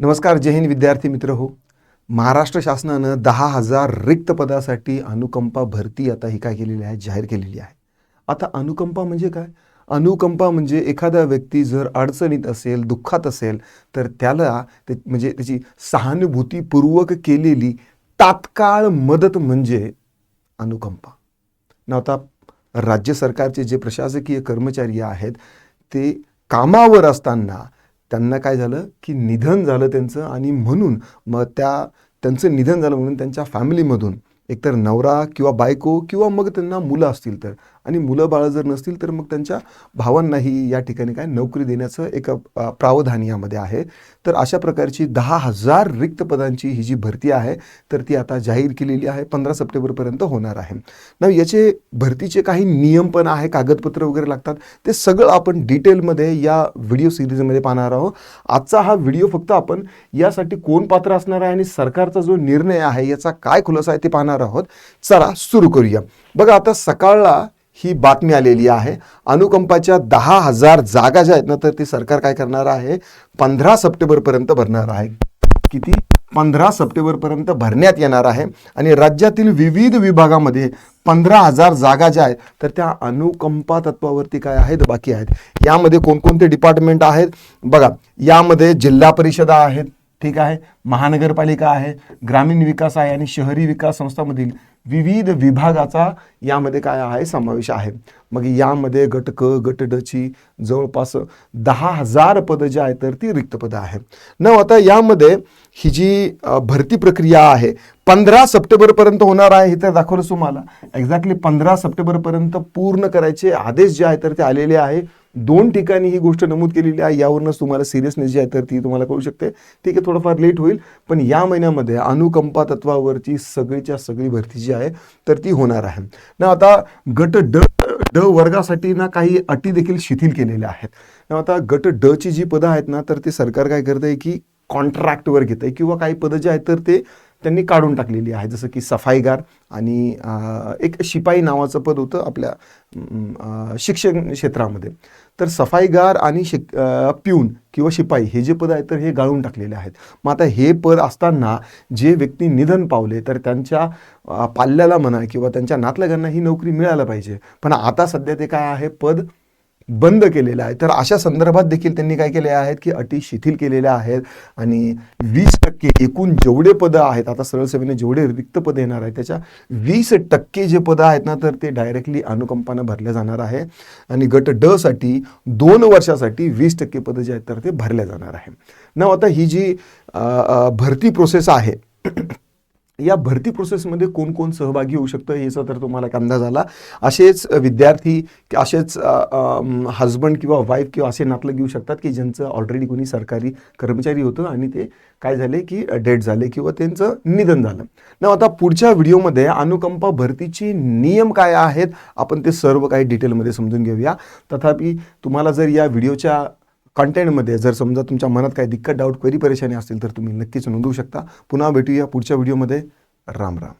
नमस्कार जय हिंद विद्यार्थी मित्र हो. महाराष्ट्र शासनानं दहा हजार रिक्त पदासाठी अनुकंपा भरती आता ही काय केलेली आहे? जाहीर केलेली आहे. आता अनुकंपा म्हणजे काय? अनुकंपा म्हणजे एखादा व्यक्ती जर अडचणीत असेल दुःखात असेल तर त्याला ते म्हणजे त्याची सहानुभूतीपूर्वक केलेली तात्काळ मदत म्हणजे अनुकंपा. न आता राज्य सरकारचे जे प्रशासकीय कर्मचारी आहेत ते कामावर असताना त्यांना काय झालं की निधन झालं त्यांचं आणि म्हणून मग त्या त्यांचं निधन झालं म्हणून त्यांच्या फॅमिलीमधून एकतर नवरा किंवा बायको किंवा मग त्यांना मुलं असतील तर. आणि मुलं बाळं जर नसतील तर मग त्यांच्या भावांनाही या ठिकाणी काय नोकरी देण्याचं एक प्रावधान यामध्ये आहे. तर अशा प्रकारची दहा हजार रिक्त पदांची ही जी भरती आहे तर ती आता जाहीर केलेली आहे. पंधरा सप्टेंबरपर्यंत होणार आहे. ना याचे भरतीचे काही नियम पण आहे कागदपत्र वगैरे लागतात. ते सगळं आपण डिटेलमध्ये या व्हिडिओ सिरीजमध्ये पाहणार आहोत. आजचा हा व्हिडिओ फक्त आपण यासाठी कोण पात्र असणार आहे आणि सरकारचा जो निर्णय आहे याचा काय खुलासा आहे ते पाहणार आहोत. चला सुरू करूया. बघा आता सकाळला ही बातमी आलेली आहे. अनुकंपाच्या दहा हजार जागा ज्या आहेत ना तर ते सरकार काय करणार आहे? पंधरा सप्टेंबरपर्यंत भरणार आहे. किती? पंधरा सप्टेंबरपर्यंत भरण्यात येणार आहे. आणि राज्यातील विविध विभागामध्ये पंधरा हजार जागा ज्या आहेत तर त्या अनुकंपा तत्वावरती काय आहेत? बाकी आहेत. यामध्ये कोणकोणते डिपार्टमेंट आहेत? बघा यामध्ये जिल्हा परिषदा आहेत ठीक आहे? महानगरपालिका आहे ग्रामीण विकास आहे आणि शहरी विकास संस्थामधील विविध विभागाचा यामध्ये काय आहे? समावेश आहे. मग यामध्ये गट क गट डची जवळपास दहा हजार पदं जी आहेत तर ती रिक्त पदं आहे न आता यामध्ये ही जी भरती प्रक्रिया आहे पंधरा सप्टेंबरपर्यंत होणार आहे हे तर दाखवलं तुम्हाला. एक्झॅक्टली पंधरा सप्टेंबरपर्यंत पूर्ण करायचे आदेश जे आहेत तर ते आलेले आहे. दोन ठिकाणी ही गोष्ट नमूद केलेली आहे. यावरूनच तुम्हाला सिरियसनेस जी आहे तर ती तुम्हाला कळू शकते. ठीक आहे थोडंफार लेट होईल पण या महिन्यामध्ये अनुकंपा तत्वावरची सगळीच्या सगळी भरती जी आहे तर ती होणार आहे. ना आता गट ड ड वर्गासाठी ना काही अटी देखील शिथिल केलेल्या आहेत. ना आता गट ड ची जी पदं आहेत ना तर ते सरकार काय करत आहे की कॉन्ट्रॅक्टवर घेत आहे किंवा काही पदं जी आहेत तर ते त्यांनी काढून टाकलेली आहे. जसं की सफाईगार आणि एक शिपाई नावाचं पद होतं आपल्या शिक्षण क्षेत्रामध्ये. तर सफाईगार आणि शिक प्यून किंवा शिपाई हे जे पद आहेत तर हे गाळून टाकलेले आहेत. मग आता हे पद असताना जे व्यक्ती निधन पावले तर त्यांच्या पाल्याला म्हणा किंवा त्यांच्या नातलगांना ही नोकरी मिळायला पाहिजे. पण आता सध्या ते काय आहे? पद बंद केलेलं आहे. तर अशा संदर्भात देखील त्यांनी काय केले आहेत की अटी शिथिल केलेल्या आहेत आणि वीस टक्के एकूण जेवढे पदं आहेत आता सरळ सेवेने जेवढे रिक्त पदं येणार आहेत त्याच्या वीस टक्के जे पदं आहेत ना तर ते डायरेक्टली अनुकंपानं भरल्या जाणार आहे. आणि गट ड साठी दोन वर्षासाठी वीस टक्के पदं जे आहेत तर ते भरले जाणार आहे. ना आता ही जी भरती प्रोसेस आहे या भरती प्रोसेसमध्ये कोण कोण सहभागी होऊ शकतं याचा तर तुम्हाला एक अंदाज आला. असेच विद्यार्थी असेच हजबंड किंवा वाईफ किंवा असे नातलं घेऊ शकतात की ज्यांचं ऑलरेडी कोणी सरकारी कर्मचारी होतं आणि ते काय झाले की डेट झाले किंवा त्यांचं निधन झालं. ना आता पुढच्या व्हिडिओमध्ये अनुकंपा भरतीचे नियम काय आहेत? आपण ते सर्व काही डिटेलमध्ये समजून घेऊया. तथापि तुम्हाला जर या व्हिडिओच्या कंटेंटमध्ये जर समजा तुमच्या मनात काही दिक्कत डाऊट क्वेरी परेशानी असतील तर तुम्ही नक्कीच नोंदवू शकता. पुन्हा भेटूया पुढच्या व्हिडिओमध्ये राम राम.